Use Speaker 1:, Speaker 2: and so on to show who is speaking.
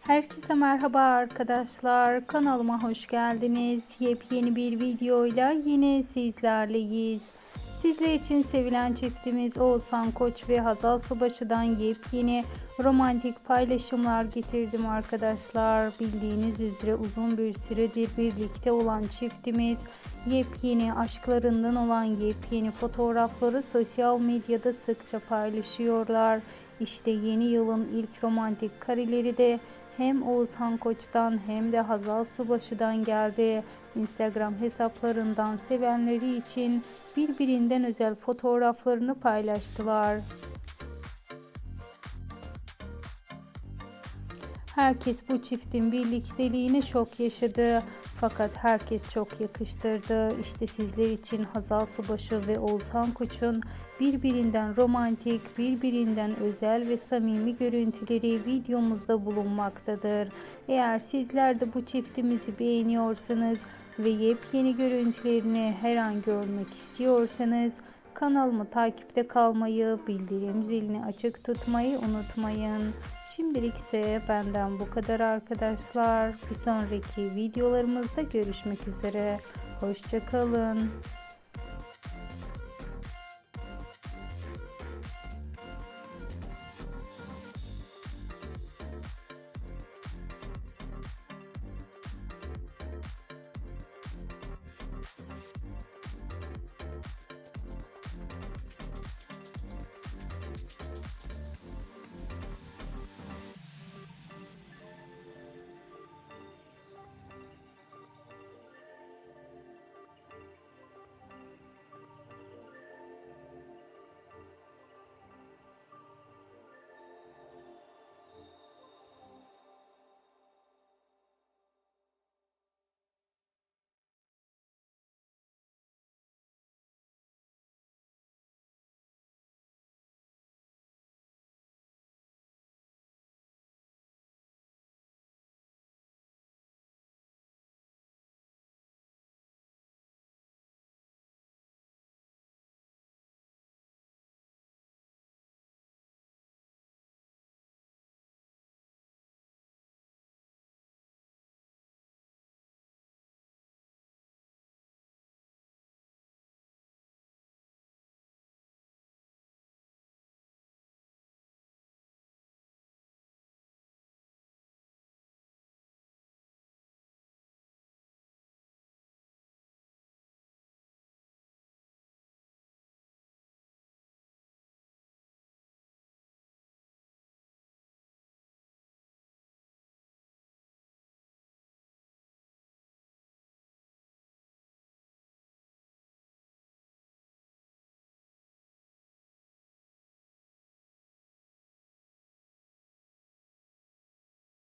Speaker 1: Herkese merhaba arkadaşlar. Kanalıma hoş geldiniz. Yepyeni bir videoyla yine sizlerleyiz. Sizler için sevilen çiftimiz Oğuzhan Koç ve Hazal Subaşı'dan yepyeni romantik paylaşımlar getirdim arkadaşlar. Bildiğiniz üzere uzun bir süredir birlikte olan çiftimiz yepyeni aşklarından olan yepyeni fotoğrafları sosyal medyada sıkça paylaşıyorlar. İşte yeni yılın ilk romantik kareleri de hem Oğuzhan Koç'tan hem de Hazal Subaşı'dan geldi. Instagram hesaplarından sevenleri için birbirinden özel fotoğraflarını paylaştılar. Herkes bu çiftin birlikteliğine şok yaşadı. Fakat herkes çok yakıştırdı. İşte sizler için Hazal Subaşı ve Oğuzhan Koç'un birbirinden romantik, birbirinden özel ve samimi görüntüleri videomuzda bulunmaktadır. Eğer sizler de bu çiftimizi beğeniyorsanız ve yepyeni görüntülerini her an görmek istiyorsanız kanalımı takipte kalmayı, bildirim zilini açık tutmayı unutmayın. Şimdilik ise benden bu kadar arkadaşlar. Bir sonraki videolarımızda görüşmek üzere. Hoşçakalın.